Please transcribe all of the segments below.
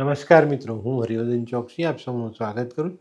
નમસ્કાર મિત્રો, હું હરિવર્ધન ચોકસી, આપ સૌનું સ્વાગત કરું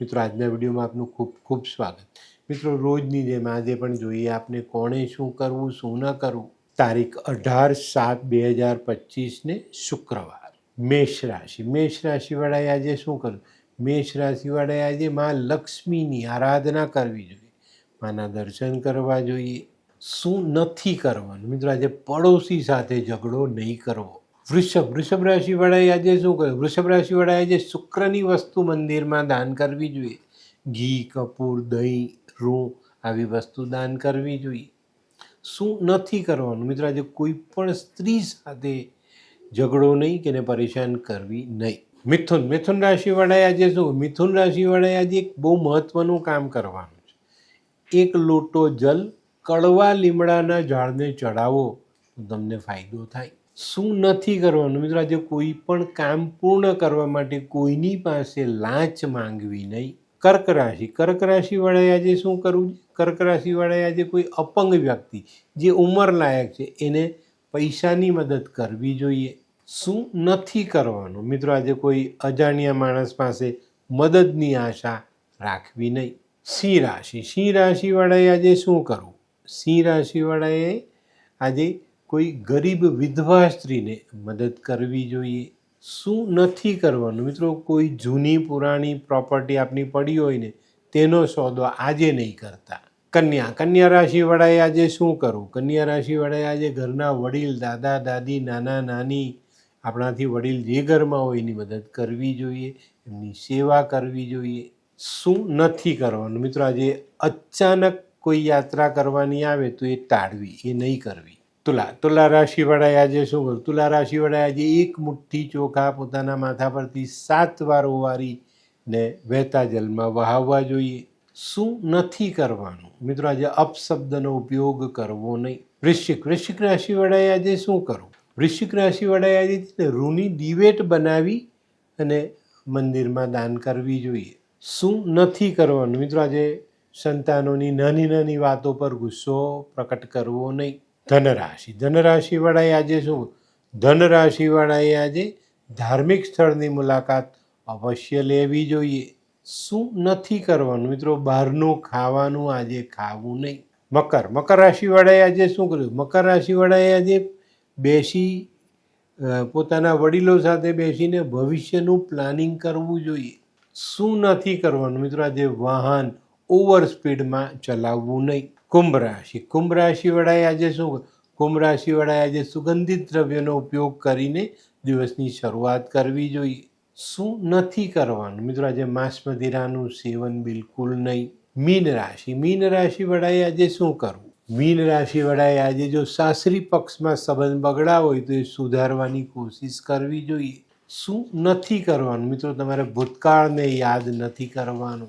મિત્રો, આજના વિડીયોમાં આપનું ખૂબ ખૂબ સ્વાગત. મિત્રો, રોજની જેમ આજે પણ જોઈએ આપને કોણે શું કરવું, શું ન કરવું? તારીખ અઢાર સાત બે હજાર પચીસને શુક્રવાર, મેષ રાશિ. મેષ રાશિવાળાએ આજે શું કરવું મેષ રાશિવાળાએ આજે મા લક્ષ્મીની આરાધના કરવી જોઈએ. માના દર્શન કરવા જોઈએ. શું નથી કરવાનું? મિત્રો, આજે પડોશી સાથે ઝઘડો નહીં કરવો. વૃષભ વૃષભ રાશિવાળાએ આજે શું કર્યું? વૃષભ રાશિવાળાએ આજે શુક્રની વસ્તુ મંદિરમાં દાન કરવી જોઈએ. ઘી, કપૂર, દહીં, રૂ આવી વસ્તુ દાન કરવી જોઈએ. શું નથી કરવાનું? મિત્રો, આજે કોઈ પણ સ્ત્રી સાથે ઝઘડો નહીં કે એને પરેશાન કરવી નહીં. મિથુન મિથુન રાશિવાળાએ આજે શું? મિથુન રાશિવાળાએ આજે એક બહુ મહત્ત્વનું કામ કરવાનું છે. એક લોટો જલ કડવા લીમડાના ઝાડને ચડાવો તો તમને ફાયદો થાય. શું નથી કરવાનું? મિત્રો, આજે કોઈ પણ કામ પૂર્ણ કરવા માટે કોઈની પાસે લાંચ માંગવી નહીં. કર્ક રાશિ. કર્ક રાશિવાળાએ આજે શું કરવું કર્ક રાશિવાળાએ આજે કોઈ અપંગ વ્યક્તિ, જે ઉંમરલાયક છે, એને પૈસાની મદદ કરવી જોઈએ. શું નથી કરવાનું? મિત્રો, આજે કોઈ અજાણ્યા માણસ પાસે મદદની આશા રાખવી નહીં. સિંહ રાશિ. સિંહ રાશિવાળાએ આજે શું કરવું? સિંહ રાશિવાળાએ આજે કોઈ ગરીબ વિધવા સ્ત્રીને મદદ કરવી જોઈએ? શું નથી કરવાનું? મિત્રો, કોઈ જૂની પુરાણી પ્રોપર્ટી આપની પડી હોય ને, તેનો સોદો આજે નહીં કરતા. કન્યા કન્યા રાશિવાળાએ આજે શું કરવું? કન્યા રાશિવાળાએ આજે ઘરના વડીલ, દાદા, દાદી, નાના, નાની, આપણાથી વડીલ જે ઘરમાં હોય એની મદદ કરવી જોઈએ, એમની સેવા કરવી જોઈએ. શું નથી કરવાનું? મિત્રો, આજે અચાનક કોઈ યાત્રા કરવાની આવે તો એ ટાળવી, એ નહીં કરવી. તુલા તુલા રાશિવાળાએ આજે શું કર્યું તુલા રાશિવાળાએ આજે એક મુઠ્ઠી ચોખા પોતાના માથા પરથી સાત વાર ઓવારી ને વહેતા જલમાં વહાવવા જોઈએ. શું નથી કરવાનું? મિત્રો, આજે અપશબ્દનો ઉપયોગ કરવો નહીં. વૃશ્ચિક વૃશ્ચિક રાશિવાળાએ આજે શું કરવું? વૃશ્ચિક રાશિવાળાએ આજે રૂની દિવેટ બનાવી અને મંદિરમાં દાન કરવી જોઈએ. શું નથી કરવાનું? મિત્રો, આજે સંતાનોની નાની નાની વાતો પર ગુસ્સો પ્રકટ કરવો નહીં. ધનરાશિ. ધનરાશિવાળાએ આજે શું? ધનરાશિવાળાએ આજે ધાર્મિક સ્થળની મુલાકાત અવશ્ય લેવી જોઈએ. શું નથી કરવાનું? મિત્રો, બહારનું ખાવાનું આજે ખાવું નહીં. મકર. મકર રાશિવાળાએ આજે શું કર્યું? મકર રાશિવાળાએ આજે બેસી પોતાના વડીલો સાથે બેસીને ભવિષ્યનું પ્લાનિંગ કરવું જોઈએ. શું નથી કરવાનું? મિત્રો, આજે વાહન ઓવર સ્પીડમાં ચલાવવું નહીં. કુંભ રાશિ. કુંભ રાશિવાળાએ આજે શું કુંભ રાશિવાળાએ આજે સુગંધિત દ્રવ્યનો ઉપયોગ કરીને દિવસની શરૂઆત કરવી જોઈએ. શું નથી કરવાનું? મિત્રો, આજે માંસ મદિરાનું સેવન બિલકુલ નહીં. મીન રાશિ. મીન રાશિવાળાએ આજે શું કરવું? મીન રાશિવાળાએ આજે જો સાસરી પક્ષમાં સંબંધ બગડા હોય તો એ સુધારવાની કોશિશ કરવી જોઈએ. શું નથી કરવાનું? મિત્રો, તમારે ભૂતકાળને યાદ નથી કરવાનું.